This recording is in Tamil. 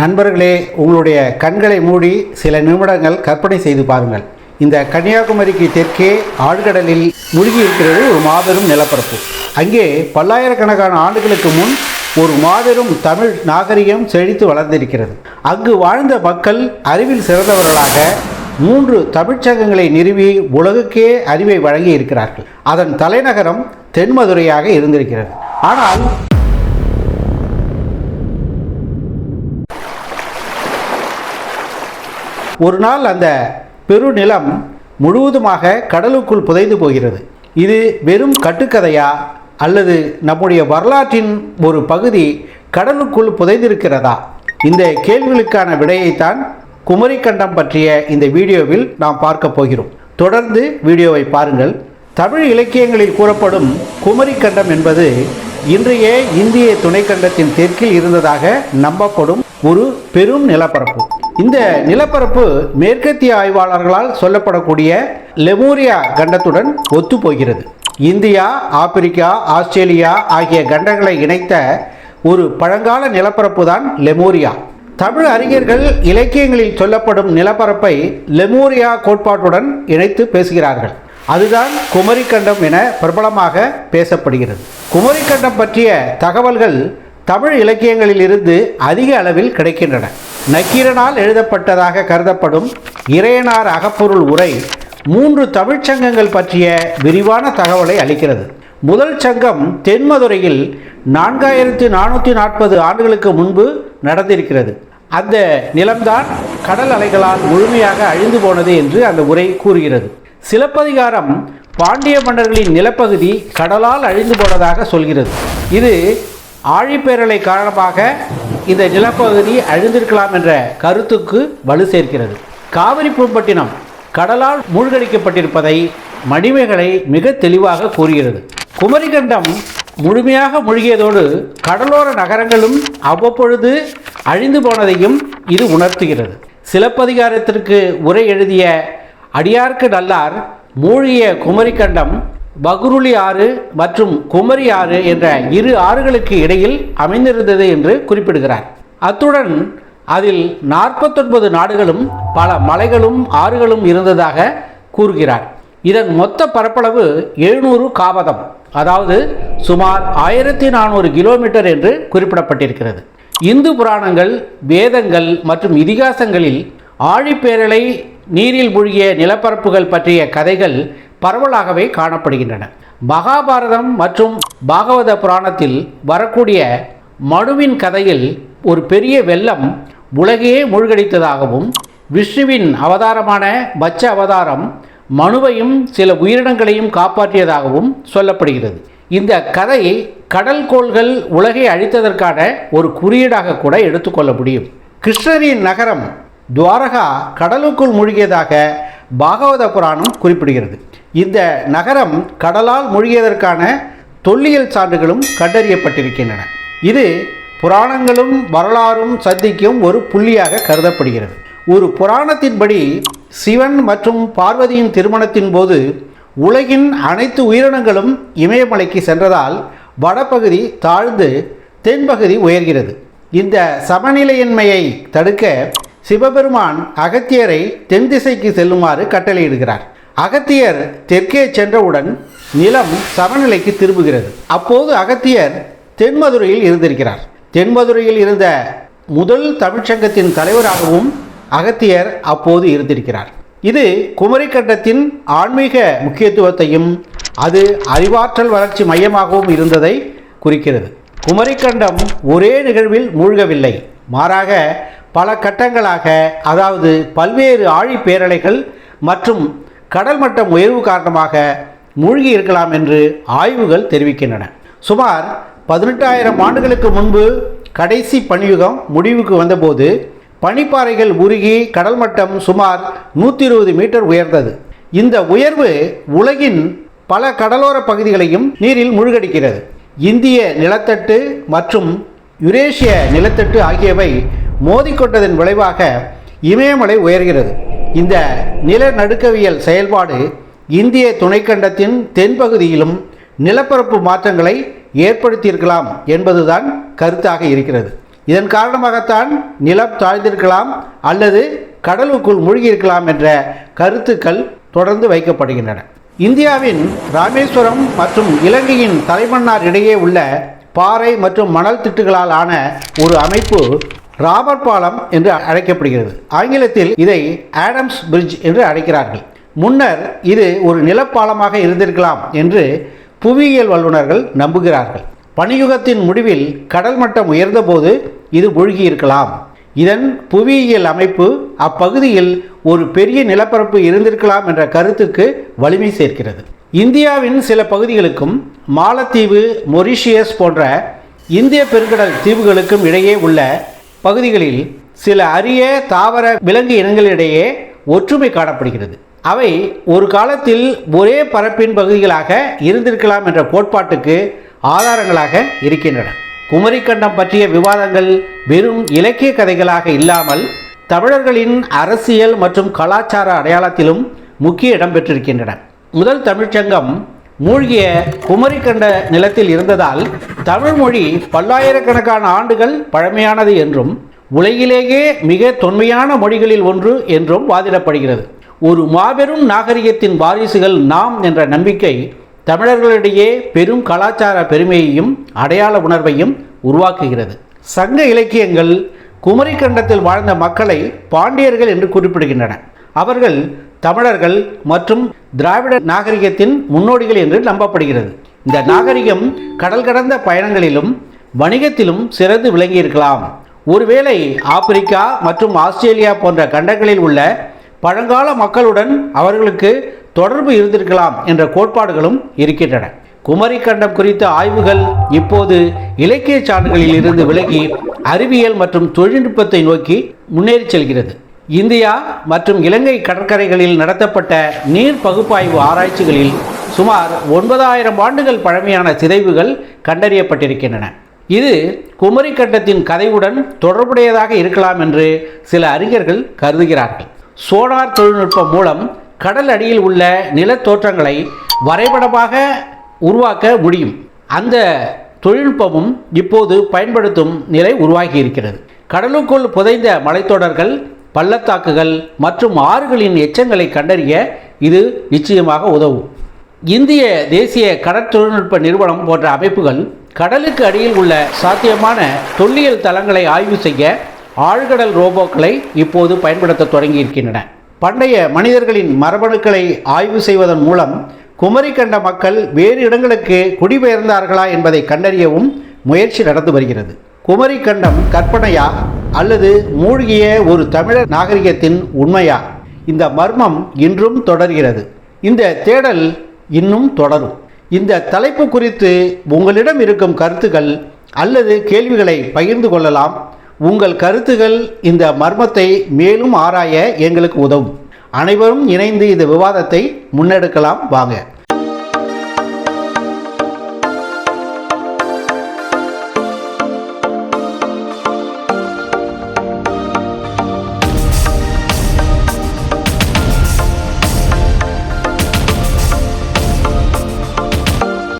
நண்பர்களே உங்களுடைய கண்களை மூடி சில நிமிடங்கள் கற்பனை செய்து பாருங்கள். இந்த கன்னியாகுமரிக்கு தெற்கே ஆழ்கடலில் முழுகி இருக்கிறது ஒரு மாபெரும் நிலப்பரப்பு. அங்கே பல்லாயிரக்கணக்கான ஆண்டுகளுக்கு முன் ஒரு மாபெரும் தமிழ் நாகரிகம் செழித்து வளர்ந்திருக்கிறது. அங்கு வாழ்ந்த மக்கள் அறிவில் சிறந்தவர்களாக மூன்று தமிழ்ச்சங்கங்களை நிறுவி உலகுக்கே அறிவை வழங்கி இருக்கிறார்கள் அதன் தலைநகரம் தென்மதுரையாக இருந்திருக்கிறது. ஆனால் ஒரு நாள் அந்த பெருநிலம் முழுவதுமாக கடலுக்குள் புதைந்து போகிறது. இது வெறும் கட்டுக்கதையா? அல்லது நம்முடைய வரலாற்றின் ஒரு பகுதி கடலுக்குள் புதைந்திருக்கிறதா? இந்த கேள்விகளுக்கான விடையைத்தான் குமரிக்கண்டம் பற்றிய இந்த வீடியோவில் நாம் பார்க்க போகிறோம். தொடர்ந்து வீடியோவை பாருங்கள். தமிழ் இலக்கியங்களில் கூறப்படும் குமரிக்கண்டம் என்பது இன்றைய இந்திய துணைக்கண்டத்தின் தெற்கில் இருந்ததாக நம்பப்படும் ஒரு பெரும் நிலப்பரப்பு. இந்த நிலப்பரப்பு மேற்கத்திய ஆய்வாளர்களால் சொல்லப்படக்கூடிய லெமூரியா கண்டத்துடன் ஒத்துப்போகிறது. இந்தியா ஆப்பிரிக்கா ஆஸ்திரேலியா ஆகிய கண்டங்களை இணைத்த ஒரு பழங்கால நிலப்பரப்பு தான் லெமூரியா. தமிழ் அறிஞர்கள் இலக்கியங்களில் சொல்லப்படும் நிலப்பரப்பை லெமூரியா கோட்பாட்டுடன் இணைத்து பேசுகிறார்கள். அதுதான் குமரிக்கண்டம் என பிரபலமாக பேசப்படுகிறது. குமரிக்கண்டம் பற்றிய தகவல்கள் தமிழ் இலக்கியங்களில் இருந்து அதிக அளவில் கிடைக்கின்றன. நக்கீரனால் எழுதப்பட்டதாக கருதப்படும் இறையனார் அகப்பொருள் உரை மூன்று தமிழ்ச்சங்கங்கள் பற்றிய விரிவான தகவலை அளிக்கிறது. முதல் சங்கம் தென்மதுரையில் நான்காயிரத்து நானூற்றி நாற்பது ஆண்டுகளுக்கு முன்பு நடந்திருக்கிறது. அந்த நிலம்தான் கடல் அலைகளால் முழுமையாக அழிந்து போனது என்று அந்த உரை கூறுகிறது. சிலப்பதிகாரம் பாண்டிய மன்னர்களின் நிலப்பகுதி கடலால் அழிந்து போனதாக சொல்கிறது. இது ஆழிப்பேரலை காரணமாக இந்த நிலப்பகுதி அழிந்திருக்கலாம் என்ற கருத்துக்கு வலு சேர்க்கிறது. காவிரி பூம்பட்டினம் கடலால் மூழ்கடிக்கப்பட்டிருப்பதை மணிமேகலை மிக தெளிவாக கூறுகிறது. குமரிகண்டம் முழுமையாக மூழ்கியதோடு கடலோர நகரங்களும் அவ்வப்பொழுது அழிந்து போனதையும் இது உணர்த்துகிறது. சிலப்பதிகாரத்திற்கு உரை எழுதிய அடியார்க்கு நல்லார் மூழ்கிய குமரிக்கண்டம் பகுருளி ஆறு மற்றும் குமரி ஆறு என்ற இரு ஆறுகளுக்கு இடையில் அமைந்திருந்தது என்று குறிப்பிடுகிறார். அத்துடன் அதில் நாற்பத்தொன்பது நாடுகளும் பல மலைகளும் ஆறுகளும் இருந்ததாக கூறுகிறார். இதன் மொத்த பரப்பளவு எழுநூறு காவதம் அதாவது சுமார் ஆயிரத்தி நானூறு கிலோமீட்டர் என்று குறிப்பிடப்பட்டிருக்கிறது. இந்து புராணங்கள் வேதங்கள் மற்றும் இதிகாசங்களில் ஆழிப்பேரலை நீரில் மூழ்கிய நிலப்பரப்புகள் பற்றிய கதைகள் பரவலாகவே காணப்படுகின்றன. மகாபாரதம் மற்றும் பாகவத புராணத்தில் வரக்கூடிய மனுவின் கதையில் ஒரு பெரிய வெள்ளம் உலகையே மூழ்கடித்ததாகவும் விஷ்ணுவின் அவதாரமான பச்ச அவதாரம் மனுவையும் சில உயிரினங்களையும் காப்பாற்றியதாகவும் சொல்லப்படுகிறது. இந்த கதை கடல் கோள்கள் உலகை அழித்ததற்கான ஒரு குறியீடாக கூட எடுத்துக்கொள்ள முடியும். கிருஷ்ணரின் நகரம் துவாரகா கடலுக்குள் மூழ்கியதாக பாகவத புராணம் குறிப்பிடுகிறது. இந்த நகரம் கடலால் மூழ்கியதற்கான தொல்லியல் சான்றுகளும் கண்டறியப்பட்டிருக்கின்றன. இது புராணங்களும் வரலாறும் சந்திக்கும் ஒரு புள்ளியாக கருதப்படுகிறது. ஒரு புராணத்தின்படி சிவன் மற்றும் பார்வதியின் திருமணத்தின் போது உலகின் அனைத்து உயிரினங்களும் இமயமலைக்கு சென்றதால் வடபகுதி தாழ்ந்து தென்பகுதி உயர்கிறது. இந்த சமநிலையின்மையை தடுக்க சிவபெருமான் அகத்தியரை தென் திசைக்கு செல்லுமாறு கட்டளையிடுகிறார். அகத்தியர் தெற்கே சென்றவுடன் நிலம் சமநிலைக்கு திரும்புகிறது. அப்போது அகத்தியர் தென்மதுரையில் இருந்திருக்கிறார். தென்மதுரையில் இருந்த முதல் தமிழ்ச்சங்கத்தின் தலைவராகவும் அகத்தியர் அப்போது இருந்திருக்கிறார். இது குமரிக்கண்டத்தின் ஆன்மீக முக்கியத்துவத்தையும் அது அறிவாற்றல் வளர்ச்சி மையமாகவும் இருந்ததை குறிக்கிறது. குமரிக்கண்டம் ஒரே நிகழ்வில் மூழ்கவில்லை. மாறாக பல கட்டங்களாக அதாவது பல்வேறு ஆழி பேரலைகள் மற்றும் கடல் மட்டம் உயர்வு காரணமாக மூழ்கி இருக்கலாம் என்று ஆய்வுகள் தெரிவிக்கின்றன. சுமார் பதினெட்டாயிரம் ஆண்டுகளுக்கு முன்பு கடைசி பனியுகம் முடிவுக்கு வந்தபோது பனிப்பாறைகள் உருகி கடல் மட்டம் சுமார் நூற்றி இருபது மீட்டர் உயர்ந்தது. இந்த உயர்வு உலகின் பல கடலோர பகுதிகளையும் நீரில் மூழ்கடிக்கிறது. இந்திய நிலத்தட்டு மற்றும் யுரேஷிய நிலத்தட்டு ஆகியவை மோதிக்கொண்டதன் விளைவாக இமயமலை உயர்கிறது. இந்த நிலநடுக்கவியல் செயல்பாடு இந்திய துணைக்கண்டத்தின் தென்பகுதியிலும் நிலப்பரப்பு மாற்றங்களை ஏற்படுத்தியிருக்கலாம் என்பதுதான் கருத்தாக இருக்கிறது. இதன் காரணமாகத்தான் நிலம் தாழ்ந்திருக்கலாம் அல்லது கடலுக்குள் மூழ்கியிருக்கலாம் என்ற கருத்துக்கள் தொடர்ந்து வைக்கப்படுகின்றன. இந்தியாவின் ராமேஸ்வரம் மற்றும் இலங்கையின் தலைமன்னார் இடையே உள்ள பாறை மற்றும் மணல் திட்டுகளால் ஆன ஒரு அமைப்பு ராபர் பாலம் என்று அழைக்கப்படுகிறது. ஆங்கிலத்தில் இதை ஆடம்ஸ் பிரிட்ஜ் என்று அழைக்கிறார்கள். முன்னர் இது ஒரு நிலப்பாலமாக இருந்திருக்கலாம் என்று புவியியல் வல்லுநர்கள் நம்புகிறார்கள். பனியுகத்தின் முடிவில் கடல் மட்டம் உயர்ந்தபோது இது மூழ்கியிருக்கலாம். இதன் புவியியல் அமைப்பு அப்பகுதியில் ஒரு பெரிய நிலப்பரப்பு இருந்திருக்கலாம் என்ற கருத்துக்கு வலிமை சேர்க்கிறது. இந்தியாவின் சில பகுதிகளுக்கும் மாலத்தீவு மொரிஷியஸ் போன்ற இந்திய பெருங்கடல் தீவுகளுக்கும் இடையே உள்ள பகுதிகளில் சில அரிய தாவர விலங்கு இனங்களிடையே ஒற்றுமை காணப்படுகிறது. அவை ஒரு காலத்தில் ஒரே பரப்பின் பகுதிகளாக இருந்திருக்கலாம் என்ற கோட்பாட்டுக்கு ஆதாரங்களாக இருக்கின்றன. குமரிக்கண்டம் பற்றிய விவாதங்கள் வெறும் இலக்கிய கதைகளாக இல்லாமல் தமிழர்களின் அரசியல் மற்றும் கலாச்சார அடையாளத்திலும் முக்கிய இடம் பெற்றிருக்கின்றன. முதல் தமிழ்ச்சங்கம் மூழ்கிய குமரிக்கண்ட நிலத்தில் இருந்ததால் தமிழ்மொழி பல்லாயிரக்கணக்கான ஆண்டுகள் பழமையானது என்றும் உலகிலேயே மிக தொன்மையான மொழிகளில் ஒன்று என்றும் வாதிடப்படுகிறது. ஒரு மாபெரும் நாகரிகத்தின் வாரிசுகள் நாம் என்ற நம்பிக்கை தமிழர்களிடையே பெரும் கலாச்சார பெருமையையும் அடையாள உணர்வையும் உருவாக்குகிறது. சங்க இலக்கியங்கள் குமரிக்கண்டத்தில் வாழ்ந்த மக்களை பாண்டியர்கள் என்று குறிப்பிடுகின்றன. அவர்கள் தமிழர்கள் மற்றும் திராவிட நாகரிகத்தின் முன்னோடிகள் என்று நம்பப்படுகிறது. இந்த நாகரிகம் கடல் கடந்த பயணங்களிலும் வணிகத்திலும் சிறந்து விளங்கியிருக்கலாம். ஒருவேளை ஆப்பிரிக்கா மற்றும் ஆஸ்திரேலியா போன்ற கண்டங்களில் உள்ள பழங்கால மக்களுடன் அவர்களுக்கு தொடர்பு இருந்திருக்கலாம் என்ற கோட்பாடுகளும் இருக்கின்றன. குமரிக்கண்டம் குறித்த ஆய்வுகள் இப்போது இலக்கிய சான்றுகளில் இருந்து விலகி அறிவியல் மற்றும் தொழில்நுட்பத்தை நோக்கி முன்னேறி செல்கிறது. இந்தியா மற்றும் இலங்கை கடற்கரைகளில் நடத்தப்பட்ட நீர் பகுப்பாய்வு ஆராய்ச்சிகளில் சுமார் ஒன்பதாயிரம் ஆண்டுகள் பழமையான சிதைவுகள் கண்டறியப்பட்டிருக்கின்றன. இது குமரிக்கண்டத்தின் கதையுடன் தொடர்புடையதாக இருக்கலாம் என்று சில அறிஞர்கள் கருதுகிறார்கள். சோனார் தொழில்நுட்பம் மூலம் கடல் அடியில் உள்ள நிலத்தோற்றங்களை வரைபடமாக உருவாக்க முடியும். அந்த தொழில்நுட்பமும் இப்போது பயன்படுத்தும் நிலை உருவாகி இருக்கிறது கடலுக்குள் புதைந்த மலைத்தொடர்கள் பள்ளத்தாக்குகள் மற்றும் ஆறுகளின் எச்சங்களை கண்டறிய இது நிச்சயமாக உதவும். இந்திய தேசிய கடற்தொழில்நுட்ப நிறுவனம் போன்ற அமைப்புகள் கடலுக்கு அடியில் உள்ள சாத்தியமான தொல்லியல் தளங்களை ஆய்வு செய்ய ஆழ்கடல் ரோபோக்களை இப்போது பயன்படுத்த தொடங்கியிருக்கின்றன. பண்டைய மனிதர்களின் மரபணுக்களை ஆய்வு செய்வதன் மூலம் குமரிக்கண்ட மக்கள் வேறு இடங்களுக்கு குடிபெயர்ந்தார்களா என்பதை கண்டறியவும் முயற்சி நடந்து வருகிறது. குமரிக்கண்டம் கற்பனையா அல்லது மூழ்கிய ஒரு தமிழர் நாகரிகத்தின் உண்மையா? இந்த மர்மம் இன்றும் தொடர்கிறது. இந்த தேடல் இன்னும் தொடரும். இந்த தலைப்பு குறித்து உங்களிடம் இருக்கும் கருத்துக்கள் அல்லது கேள்விகளை பகிர்ந்து கொள்ளலாம். உங்கள் கருத்துகள் இந்த மர்மத்தை மேலும் ஆராய எங்களுக்கு உதவும். அனைவரும் இணைந்து இந்த விவாதத்தை முன்னெடுக்கலாம். வாங்க.